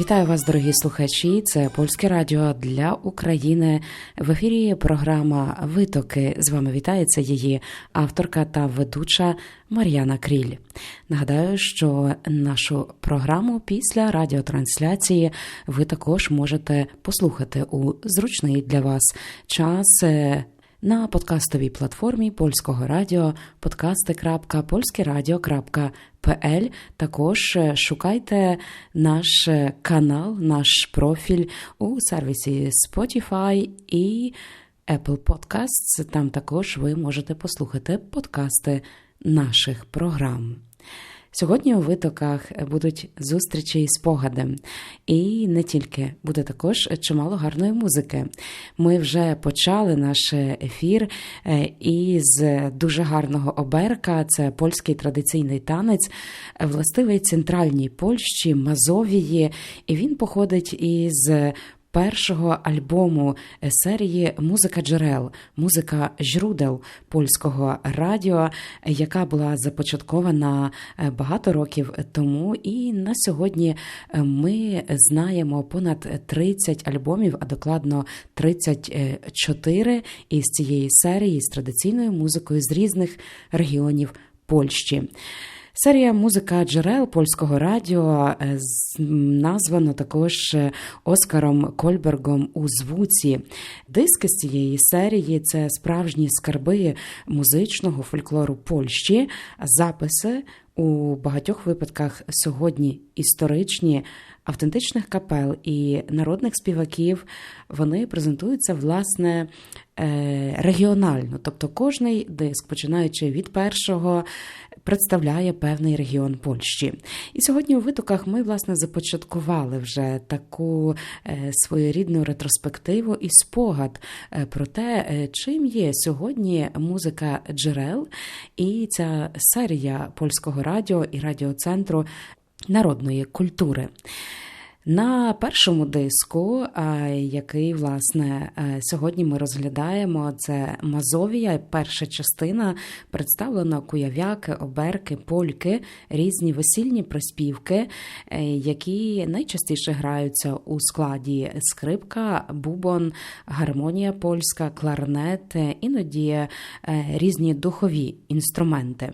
Вітаю вас, дорогі слухачі. Це польське радіо для України. В ефірі програма Витоки. З вами вітається її авторка та ведуча Мар'яна Кріль. Нагадаю, що нашу програму після радіотрансляції ви також можете послухати у зручний для вас час. На подкастовій платформі польського радіо podcasty.polskieradio.pl. Також е, шукайте наш е, канал, наш профіль у сервісі Spotify і Apple Podcasts. Там також ви можете послухати подкасти наших програм. Сьогодні у витоках будуть зустрічі і спогади, і не тільки буде також чимало гарної музики. Ми вже почали наш ефір е, із дуже гарного оберка. Це польський традиційний танець, властивий центральній Польщі, Мазовії, і він походить із першого альбому серії Музика джерел, музика жрудел польського радіо, яка була започаткована е, багато років тому. І на сьогодні е, ми знаємо понад 30 альбомів, а докладно 34 із цієї серії з традиційною музикою з різних регіонів Польщі. Серія музика джерел польського радіо е, названо також е, Оскаром Кольбергом у звуці. Диски з цієї серії це справжні скарби музичного фольклору Польщі, записи у багатьох випадках сьогодні історичні. Автентичних капел і народних співаків вони презентуються власне е, регіонально, тобто кожний диск, починаючи від першого, представляє певний регіон Польщі. І сьогодні у витоках ми власне започаткували вже таку е, своєрідну ретроспективу і спогад е, про те, е, чим є сьогодні музика джерел, і ця серія польського радіо і радіоцентру народної культури. На першому диску, який власне е, сьогодні ми розглядаємо, це Мазовія. Перша частина представлена куявяки, оберки, польки, різні весільні приспівки, е, які найчастіше граються у складі скрипка, бубон, гармонія польська, кларнет, е, іноді е, різні духові інструменти.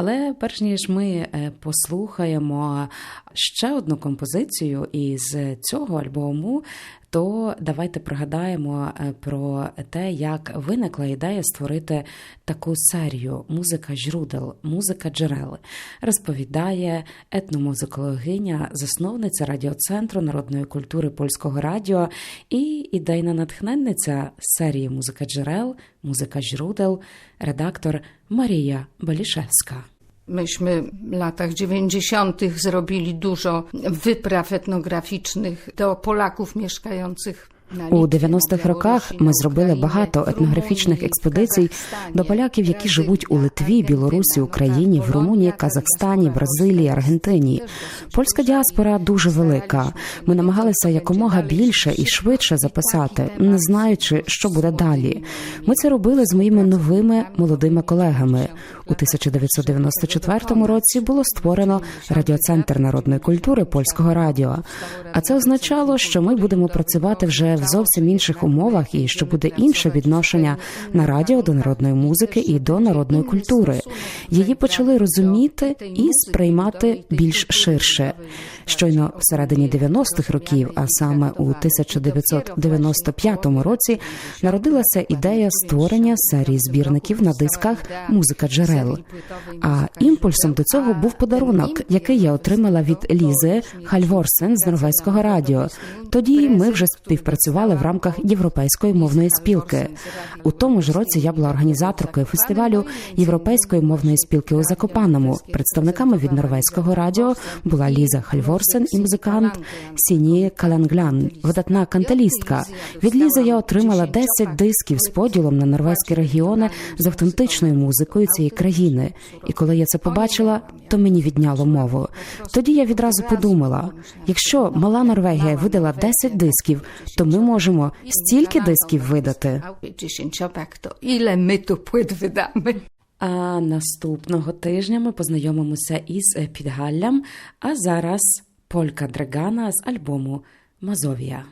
Але перш ніж ми е, послухаємо ще одну композицію із цього альбому, то давайте пригадаємо е, про те, як виникла ідея створити таку серію музика жрудел, музика джерел. Розповідає етномузикологиня, засновниця радіоцентру народної культури польського радіо і ідейна натхненниця серії музика джерел, музика жрудел, редактор Марія Балішевська. Myśmy w latach 90. zrobili dużo wypraw etnograficznych do Polaków mieszkających У Літві, 90-х роках ми зробили багато етнографічних експедицій до поляків, які живуть у Литві, Білорусі, Україні, в Румунії, Казахстані, Бразилії, Аргентині. Польська діаспора дуже велика. Ми намагалися якомога більше і швидше записати, не знаючи, що буде далі. Ми це робили з моїми новими молодими колегами. У 1994 році було створено радіоцентр народної культури польського радіо. А це означало, що ми будемо працювати вже в зовсім інших умовах, і що буде інше відношення на радіо до народної музики і до народної культури. Її почали розуміти і сприймати більш ширше. Щойно всередині 90-х років, а саме у 1995 році, народилася ідея створення серії збірників на дисках музика джерел. А імпульсом до цього був подарунок, який я отримала від Лізи Хальворсен з норвезького радіо. Тоді ми вже співпрацювали працювали в рамках європейської мовної спілки. У тому ж році я була організаторкою фестивалю європейської мовної спілки у Закопаному. Представниками від норвезького радіо була Ліза Хальворсен і музикант Сіні Каленглян, видатна канталістка. Від Лізи я отримала 10 дисків з поділом на норвезькі регіони з автентичною музикою цієї країни. І коли я це побачила, то мені відняло мову. Тоді я відразу подумала: якщо мала Норвегія видала 10 дисків, то ми можемо стільки дисків видати. А наступного тижня ми познайомимося із Підгаллям. А зараз Полька Драгана з альбому Мазовія.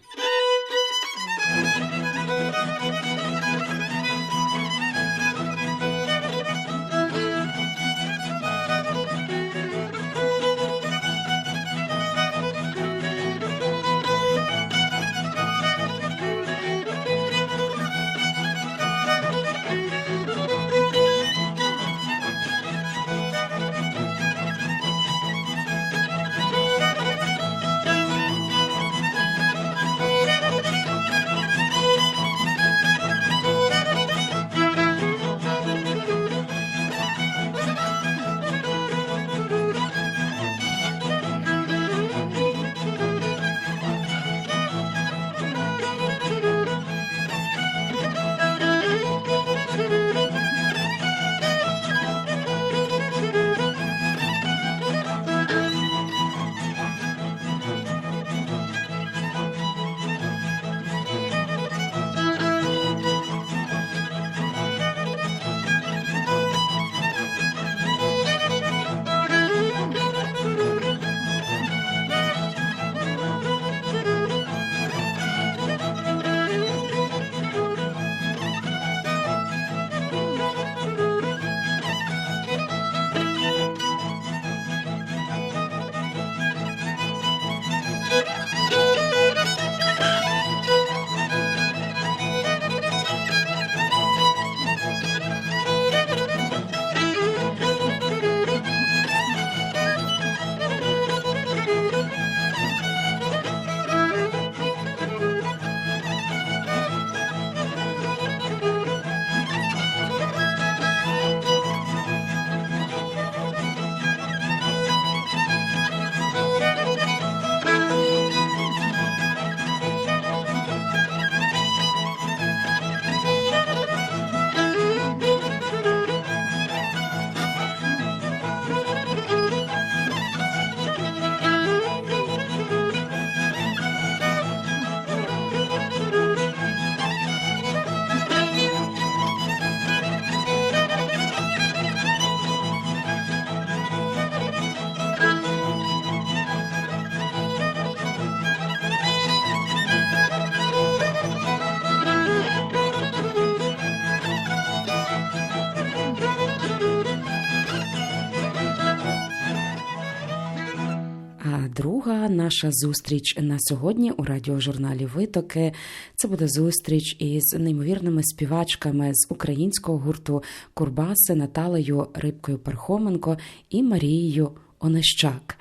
Наша зустріч на сьогодні у радіожурналі Витоки. Це буде зустріч із неймовірними співачками з українського гурту Курбаси Наталею Рибкою Пархоменко і Марією Онищак.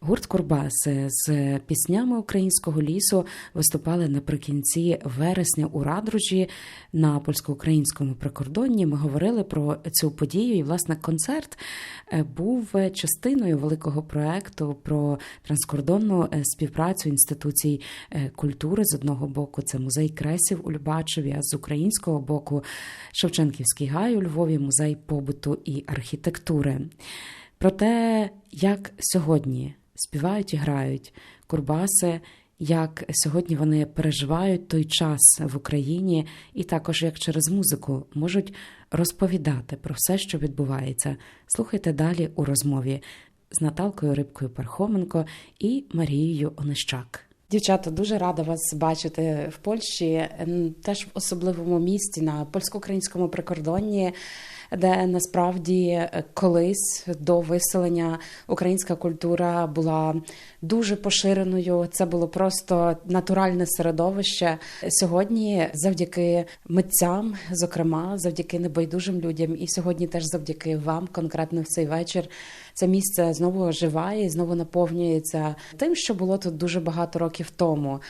Гурт Курбаси з піснями українського лісу виступали наприкінці вересня у Радружі на польсько-українському прикордонні. Ми говорили про цю подію, і власне концерт е, був частиною великого проекту про транскордонну е, співпрацю інституцій е, культури. З одного боку, це музей кресів у Любачеві, а з українського боку Шевченківський гай у Львові, музей побуту і архітектури. Про те, як сьогодні співають і грають курбаси, як сьогодні вони переживають той час в Україні, і також як через музику можуть розповідати про все, що відбувається. Слухайте далі у розмові з Наталкою Рибкою Пархоменко і Марією Онищак. Дівчата, дуже рада вас бачити в Польщі, теж в особливому місті на польсько-українському прикордонні де насправді е, колись до виселення українська культура була дуже поширеною. Це було просто натуральне середовище. Сьогодні, завдяки митцям, зокрема, завдяки небайдужим людям, і сьогодні теж завдяки вам, конкретно в цей вечір, це місце знову оживає і знову наповнюється тим, що було тут дуже багато років тому.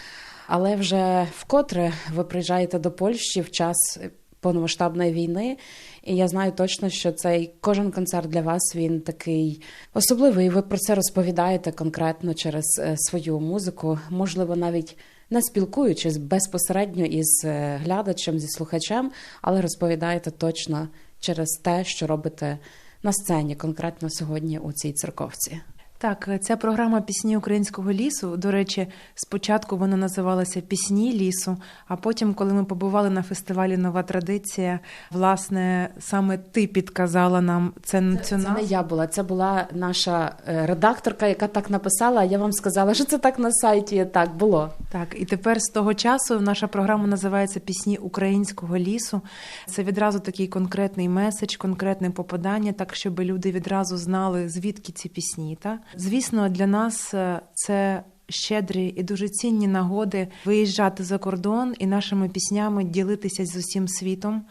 Але вже вкотре ви приїжджаєте до Польщі в час повномасштабної війни, і я знаю точно, що цей кожен концерт для вас він такий особливий. Ви про це розповідаєте конкретно через е, свою музику, можливо, навіть не спілкуючись безпосередньо із е, глядачем, зі слухачем, але розповідаєте точно через те, що робите на сцені, конкретно сьогодні у цій церковці. Так, ця програма Пісні українського лісу. До речі, спочатку вона називалася Пісні лісу. А потім, коли ми побували на фестивалі Нова традиція, власне, саме ти підказала нам це Це, цю це не я була, це була наша е, редакторка, яка так написала. а Я вам сказала, що це так на сайті так було. Так, і тепер з того часу наша програма називається Пісні українського лісу. Це відразу такий конкретний меседж, конкретне попадання, так щоб люди відразу знали, звідки ці пісні. Та звісно, для нас е, це. Щедрі і дуже цінні нагоди виїжджати за кордон і нашими піснями ділитися з усім світом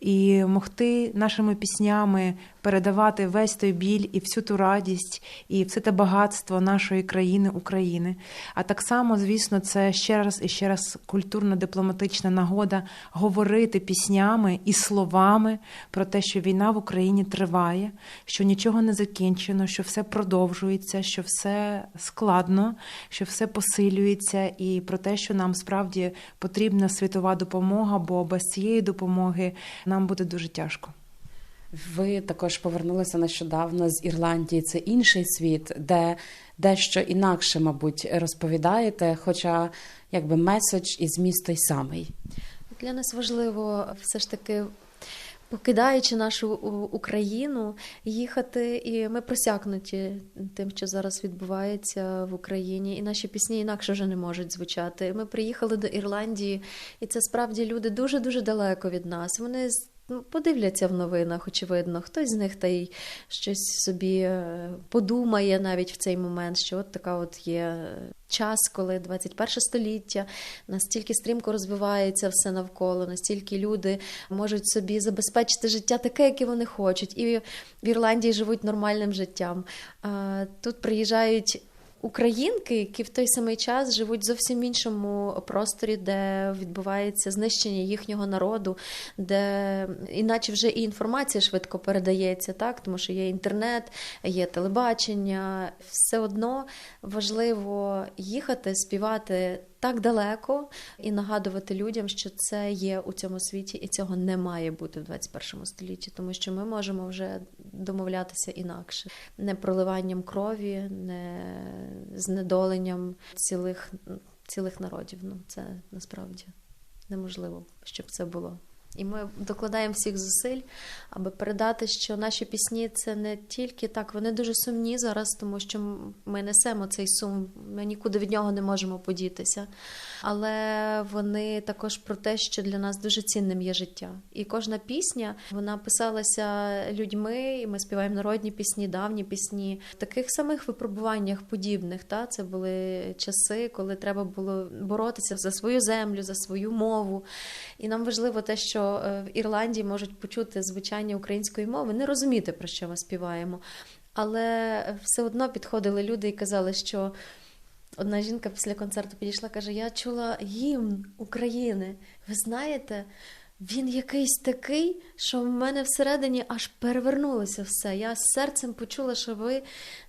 і могти нашими піснями передавати весь той біль і всю ту радість, і все те багатство нашої країни України. А так само, звісно, це ще раз і ще раз культурно-дипломатична нагода говорити піснями і словами про те, що війна в Україні триває, що нічого не закінчено, що все продовжується, що все складно, що все посилюється, і про те, що нам справді потрібна світова допомога, бо без цієї допомоги нам буде дуже тяжко. Ви також повернулися нещодавно з Ірландії. Це інший світ, де дещо інакше, мабуть, розповідаєте, хоча якби меседж і зміст той самий. Для нас важливо все ж таки. Покидаючи нашу Україну, їхати, і ми просякнуті тим, що зараз відбувається в Україні, і наші пісні інакше вже не можуть звучати. Ми приїхали до Ірландії, і це справді люди дуже дуже далеко від нас. Вони подивляться в новинах, очевидно. Хтось з них та й щось собі е, подумає навіть в цей момент, що от така от є е, час, коли 21 століття настільки стрімко розвивається все навколо, настільки люди можуть собі забезпечити життя таке, яке вони хочуть, і в Ірландії живуть нормальним життям. Тут приїжджають. Українки, які в той самий час живуть в зовсім іншому просторі, де відбувається знищення їхнього народу, де іначе вже і інформація швидко передається, так тому що є інтернет, є телебачення. Все одно важливо їхати, співати так далеко і нагадувати людям, що це є у цьому світі, і цього не має бути в 21 столітті, тому що ми можемо вже домовлятися інакше, не проливанням крові, не знедоленням цілих, цілих народів. Ну це насправді неможливо, щоб це було. І ми докладаємо всіх зусиль, аби передати, що наші пісні це не тільки так, вони дуже сумні зараз, тому що ми несемо цей сум, ми нікуди від нього не можемо подітися. Але вони також про те, що для нас дуже цінним є життя. І кожна пісня вона писалася людьми, і ми співаємо народні пісні, давні пісні в таких самих випробуваннях подібних. Та це були часи, коли треба було боротися за свою землю, за свою мову. І нам важливо те, що е, в Ірландії можуть почути звучання української мови, не розуміти, про що ми співаємо. Але все одно підходили люди і казали, що одна жінка після концерту підійшла, каже: Я чула гімн України. Ви знаєте, він якийсь такий, що в мене всередині аж перевернулося все. Я серцем почула, що ви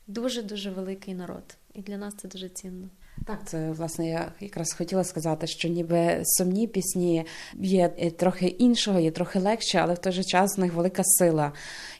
дуже-дуже великий народ. І для нас це дуже цінно. Так, це власне я якраз хотіла сказати, що ніби сумні пісні є е, трохи іншого, є трохи легше, але в той же час в них велика сила.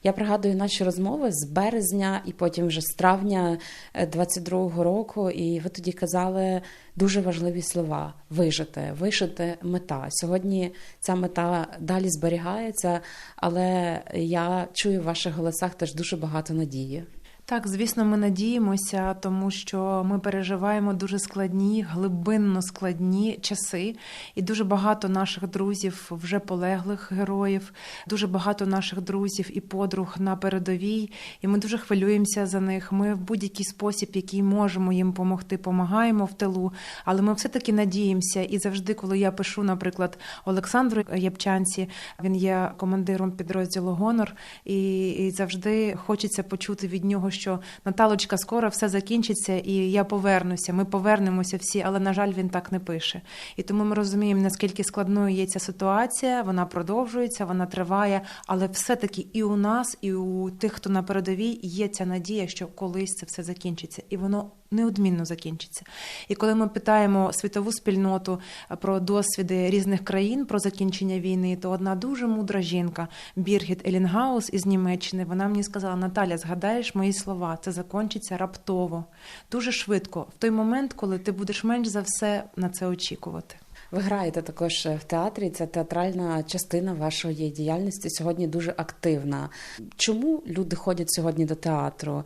Я пригадую наші розмови з березня і потім вже з травня 22-го року, і ви тоді казали дуже важливі слова: вижити, вишити мета. Сьогодні ця мета далі зберігається, але я чую в ваших голосах теж дуже багато надії. Так, звісно, ми надіємося, тому що ми переживаємо дуже складні, глибинно складні часи, і дуже багато наших друзів, вже полеглих героїв, дуже багато наших друзів і подруг на передовій. І ми дуже хвилюємося за них. Ми в будь-який спосіб, який можемо їм допомогти, допомагаємо в тилу. Але ми все таки надіємося. І завжди, коли я пишу, наприклад, Олександру Ябчанці, він є командиром підрозділу Гонор, і завжди хочеться почути від нього що Наталочка, скоро все закінчиться, і я повернуся. Ми повернемося всі, але на жаль, він так не пише. І тому ми розуміємо, наскільки складною є ця ситуація. Вона продовжується, вона триває, але все-таки і у нас, і у тих, хто на передовій, є ця надія, що колись це все закінчиться, і воно неодмінно закінчиться. І коли ми питаємо світову спільноту про досвіди різних країн про закінчення війни, то одна дуже мудра жінка, Біргіт Елінгаус із Німеччини, вона мені сказала: Наталя, згадаєш мої слова, це закінчиться раптово, дуже швидко, в той момент, коли ти будеш менш за все на це очікувати. Ви граєте також в театрі. Це театральна частина вашої діяльності сьогодні дуже активна. Чому люди ходять сьогодні до театру?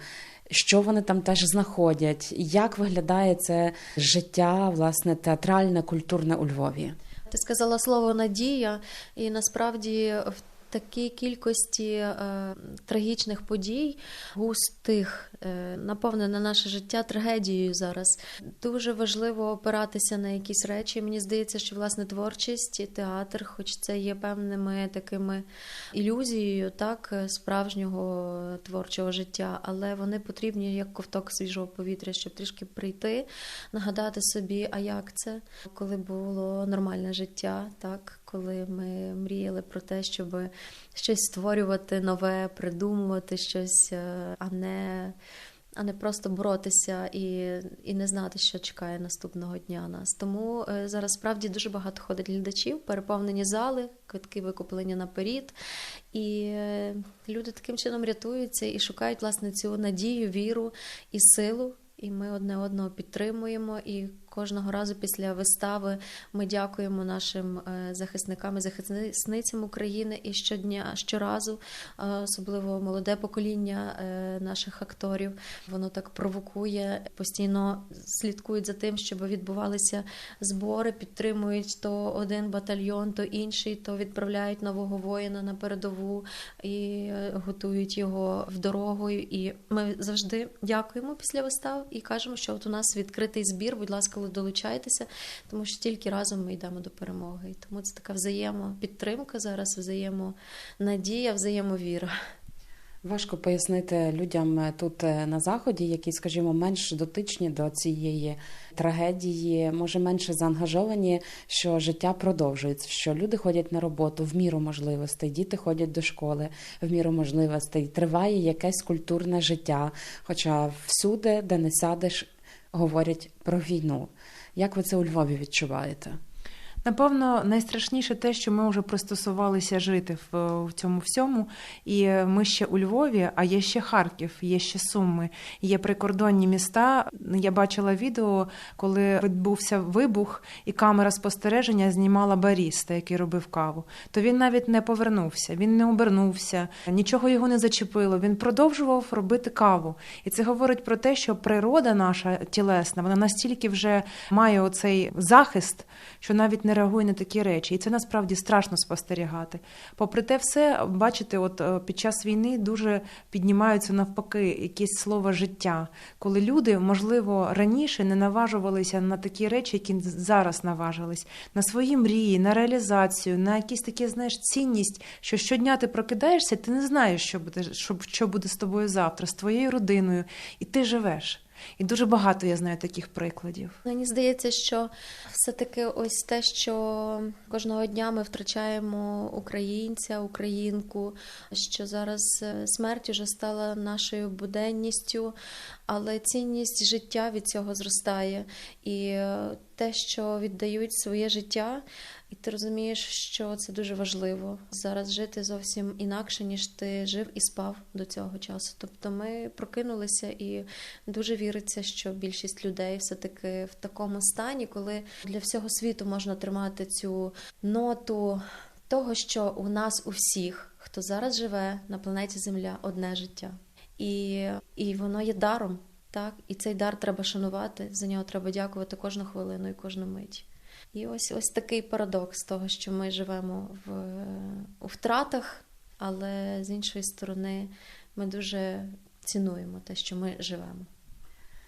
Що вони там теж знаходять? Як виглядає це життя, власне, театральне, культурне у Львові? Ти сказала слово надія, і насправді в такій кількості е, трагічних подій, густих, е, наповнене наше життя трагедією зараз. Дуже важливо опиратися на якісь речі. Мені здається, що власне творчість і театр, хоч це є певними такими ілюзією, так, справжнього творчого життя, але вони потрібні як ковток свіжого повітря, щоб трішки прийти, нагадати собі, а як це, коли було нормальне життя, так, коли ми мріяли про те, щоб щось створювати нове, придумувати щось, е, а не. А не просто боротися і і не знати, що чекає наступного дня нас. Тому е, зараз справді дуже багато ходить глядачів, переповнені зали, квитки викуплені наперед. І е, люди таким чином рятуються і шукають власне цю надію, віру і силу. І ми одне одного підтримуємо. І кожного разу після вистави ми дякуємо нашим е, захисникам і захисницям України. І щодня, щоразу, е, особливо молоде покоління е, наших акторів, воно так провокує, постійно слідкують за тим, щоб відбувалися збори, підтримують то один батальйон, то інший, то відправляють нового воїна на передову і готують його в дорогу. І ми завжди дякуємо після вистав і кажемо, що от у нас відкритий збір. Будь ласка, долучайтеся, тому що тільки разом ми йдемо до перемоги. І тому це така взаємопідтримка зараз, взаємонадія, взаємовіра. Важко пояснити людям тут е, на заході, які, скажімо, менш дотичні до цієї трагедії, може менше заангажовані, що життя продовжується, що люди ходять на роботу в міру можливостей, діти ходять до школи в міру можливостей. Триває якесь культурне життя. Хоча всюди, де не сядеш, говорять про війну. Як ви це у Львові відчуваєте? Напевно, найстрашніше те, що ми вже пристосувалися жити в, в цьому всьому. І ми ще у Львові, а є ще Харків, є ще Суми, є прикордонні міста. Я бачила відео, коли відбувся вибух, і камера спостереження знімала баріста, який робив каву. То він навіть не повернувся, він не обернувся, нічого його не зачепило. Він продовжував робити каву. І це говорить про те, що природа наша тілесна, вона настільки вже має оцей захист, що навіть не реагує на такі речі, і це насправді страшно спостерігати. Попри те, все бачите, от е, під час війни дуже піднімаються навпаки якісь слова життя, коли люди, можливо, раніше не наважувалися на такі речі, які зараз наважились, на свої мрії, на реалізацію, на якісь такі, знаєш, цінність, що щодня ти прокидаєшся, ти не знаєш, що буде, що буде з тобою завтра, з твоєю родиною, і ти живеш. І дуже багато я знаю таких прикладів. Мені здається, що все-таки ось те, що кожного дня ми втрачаємо українця, українку, що зараз е, смерть уже стала нашою буденністю, але цінність життя від цього зростає. І е, те, що віддають своє життя. І ти розумієш, що це дуже важливо зараз жити зовсім інакше, ніж ти жив і спав до цього часу. Тобто ми прокинулися і дуже віриться, що більшість людей все-таки в такому стані, коли для всього світу можна тримати цю ноту того, що у нас у всіх, хто зараз живе на планеті Земля, одне життя. І, І воно є даром. Так, і цей дар треба шанувати, за нього треба дякувати кожну хвилину і кожну мить. І ось ось такий парадокс того, що ми живемо в, у втратах, але з іншої сторони ми дуже цінуємо те, що ми живемо.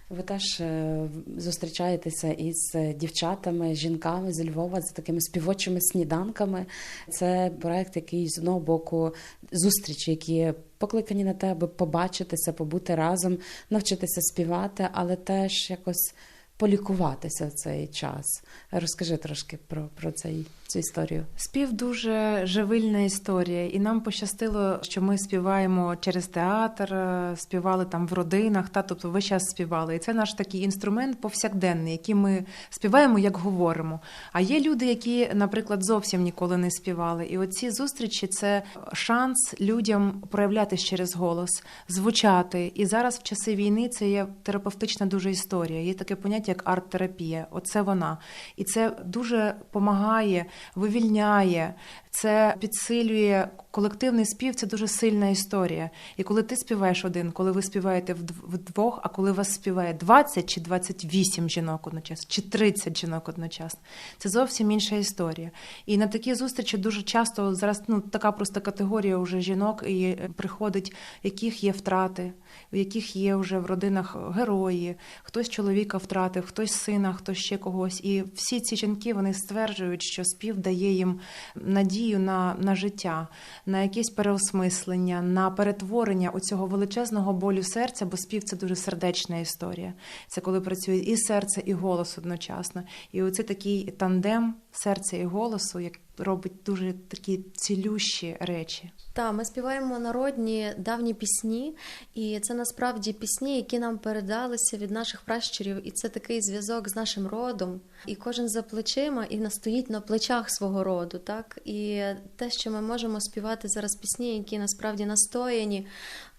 Ви теж е, зустрічаєтеся із дівчатами, жінками з Львова за такими співочими сніданками. Це проект, який з одного боку зустрічі, які покликані на тебе побачитися, побути разом, навчитися співати, але теж якось полікуватися в цей час. Розкажи трошки про, про цей, цю історію. Спів дуже живильна історія, і нам пощастило, що ми співаємо через театр, е, співали там в родинах, та тобто весь час співали. І це наш такий інструмент повсякденний, який ми співаємо, як говоримо. А є люди, які, наприклад, зовсім ніколи не співали. І оці зустрічі це шанс людям проявлятися через голос, звучати. І зараз в часи війни це є терапевтична дуже історія. Є таке поняття як арт-терапія. Оце вона. І це дуже допомагає, вивільняє, це підсилює колективний спів. Це дуже сильна історія. І коли ти співаєш один, коли ви співаєте вдвох, а коли вас співає 20 чи 28 жінок одночасно, чи 30 жінок одночасно, це зовсім інша історія. І на такі зустрічі дуже часто зараз ну така просто категорія вже жінок і е, приходить, яких є втрати, в яких є вже в родинах герої, хтось чоловіка втратив, хтось сина, хтось ще когось. І всі ці жінки вони стверджують, що спів дає їм надію на, на життя, на якесь переосмислення, на перетворення оцього величезного болю серця, бо спів це дуже сердечна історія. Це коли працює і серце, і голос одночасно. І оце такий тандем серця і голосу, як робить дуже такі цілющі речі. Так, ми співаємо народні давні пісні, і це насправді пісні, які нам передалися від наших пращурів, і це такий зв'язок з нашим родом. І кожен за плечима і настоїть на плечах свого роду. Так і те, що ми можемо співати зараз пісні, які насправді настояні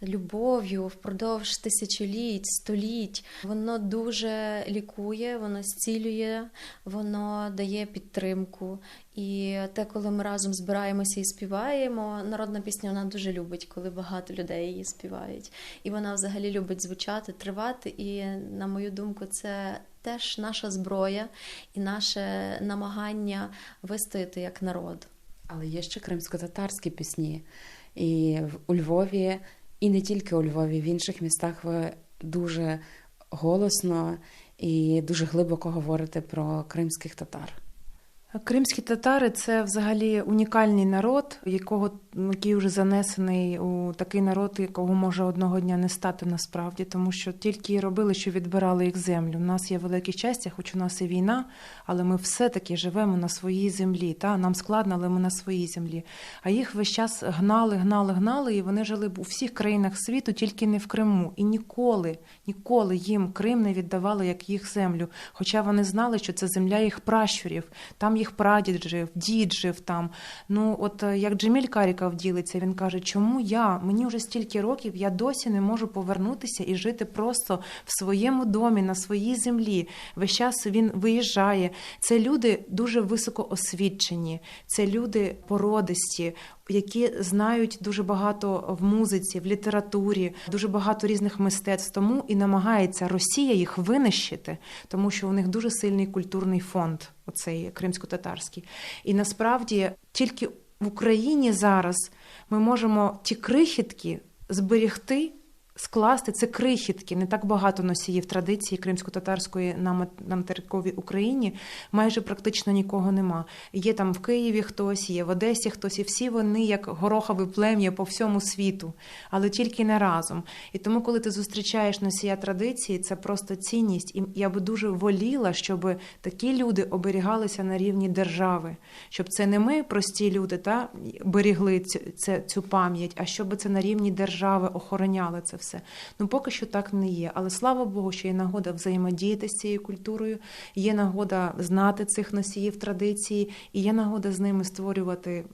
любов'ю впродовж тисячоліть, століть, воно дуже лікує, воно зцілює, воно дає підтримку. І те, коли ми разом збираємося і співаємо, народна пісня вона дуже любить, коли багато людей її співають. І вона взагалі любить звучати, тривати. І, на мою думку, це теж наша зброя і наше намагання вистояти як народ. Але є ще кримсько-татарські пісні. І у Львові, і не тільки у Львові, в інших містах ви дуже голосно і дуже глибоко говорите про кримських татар. Кримські татари це взагалі унікальний народ, якого який вже занесений у такий народ, якого може одного дня не стати насправді, тому що тільки і робили, що відбирали їх землю. У нас є велике щастя, хоч у нас і війна, але ми все-таки живемо на своїй землі. Та нам складно, але ми на своїй землі. А їх весь час гнали, гнали, гнали, і вони жили б у всіх країнах світу, тільки не в Криму. І ніколи, ніколи їм Крим не віддавали як їх землю. Хоча вони знали, що це земля їх пращурів. Там їх прадід жив, дід жив там. Ну, от е, як Джеміль Каріков ділиться, він каже, чому я? Мені вже стільки років, я досі не можу повернутися і жити просто в своєму домі, на своїй землі. Весь час він виїжджає. Це люди дуже високоосвідчені, це люди породисті, які знають дуже багато в музиці, в літературі, дуже багато різних мистецтв. Тому і намагається Росія їх винищити, тому що у них дуже сильний культурний фонд, оцей кримсько-татарський. І насправді тільки в Україні зараз ми можемо ті крихітки зберегти. Скласти це крихітки, не так багато носіїв традиції кримсько-татарської на материковій Україні. Майже практично нікого нема. Є там в Києві хтось, є в Одесі хтось, і всі вони як горохове плем'я по всьому світу, але тільки не разом. І тому, коли ти зустрічаєш носія традиції, це просто цінність. І я би дуже воліла, щоб такі люди оберігалися на рівні держави, щоб це не ми, прості люди, та берігли цю, цю пам'ять, а щоб це на рівні держави охороняли це все. Ну поки що так не є. Але слава Богу, що є нагода взаємодіяти з цією культурою, є нагода знати цих носіїв традиції, і є нагода з ними створювати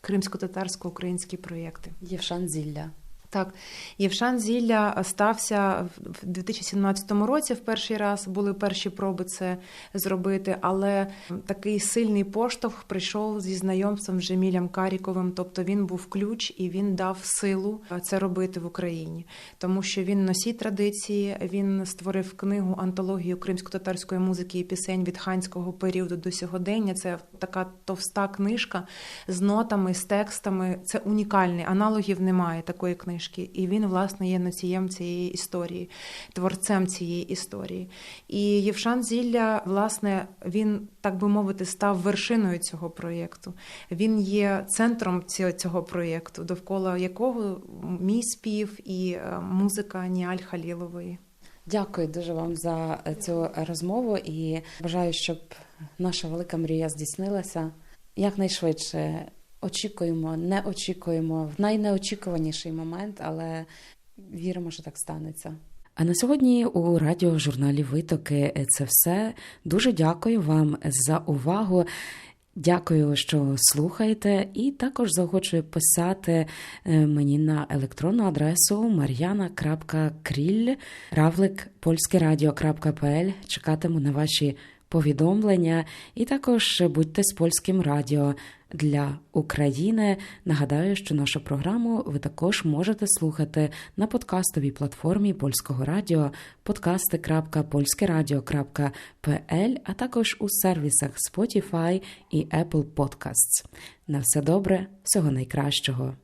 кримсько-татарсько-українські проєкти. Євшан Зілля. Так, Євшан Зілля стався в 2017 році. В перший раз були перші проби це зробити, але такий сильний поштовх прийшов зі знайомством з Жемілем Каріковим. Тобто він був ключ і він дав силу це робити в Україні, тому що він носій традиції. Він створив книгу антологію кримсько-татарської музики і пісень від ханського періоду до сьогодення. Це така товста книжка з нотами, з текстами. Це унікальний аналогів немає такої книжки. Книжки, і він, власне, є носієм цієї історії, творцем цієї історії. І Євшан Зілля, власне, він, так би мовити, став вершиною цього проєкту. Він є центром цього, проєкту, довкола якого мій спів і е, музика Ніаль Халілової. Дякую дуже вам за цю розмову і бажаю, щоб наша велика мрія здійснилася якнайшвидше. Очікуємо, не очікуємо в найнеочікуваніший момент, але віримо, що так станеться. А на сьогодні у радіожурналі Витоки це все. Дуже дякую вам за увагу. Дякую, що слухаєте, і також заохочую писати е, мені на електронну адресу mariana.кріль равлик польськерадіо.пл. Чекатиму на ваші повідомлення, і також будьте з польським радіо для України. Нагадаю, що нашу програму ви також можете слухати на подкастовій платформі польського радіо podcasty.polskeradio.pl, а також у сервісах Spotify і Apple Podcasts. На все добре, всього найкращого.